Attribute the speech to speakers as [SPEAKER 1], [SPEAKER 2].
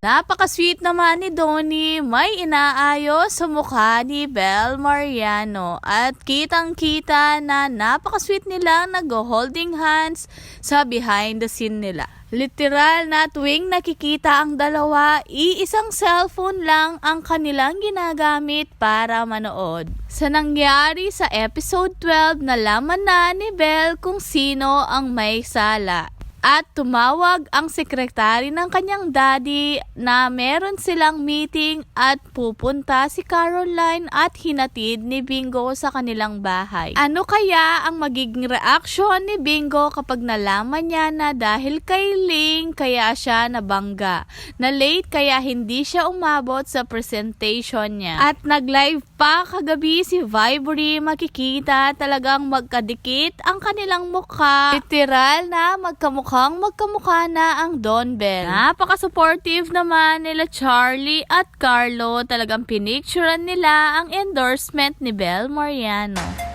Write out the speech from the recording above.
[SPEAKER 1] Napaka-sweet naman ni Donnie, may inaayos sa mukha ni Bel Mariano at kitang-kita na napaka-sweet nilang nag-holding hands sa behind the scene nila. Literal na tuwing nakikita ang dalawa, iisang cellphone lang ang kanilang ginagamit para manood. Sa nangyari sa episode 12, nalaman na ni Belle kung sino ang may sala. At tumawag ang sekretary ng kanyang daddy na meron silang meeting at pupunta si Caroline at hinatid ni Bingo sa kanilang bahay. Ano kaya ang magiging reaksyon ni Bingo kapag nalaman niya na dahil kay Ling kaya siya nabangga? Na late kaya hindi siya umabot sa presentation niya. At nag-live pa kagabi si Vibery makikita talagang magkadikit ang kanilang mukha. Literal na magkamukhang magkamukha na ang Don Bell. Napaka-supportive naman nila Charlie at Carlo. Talagang pinicturean nila ang endorsement ni Bel Mariano.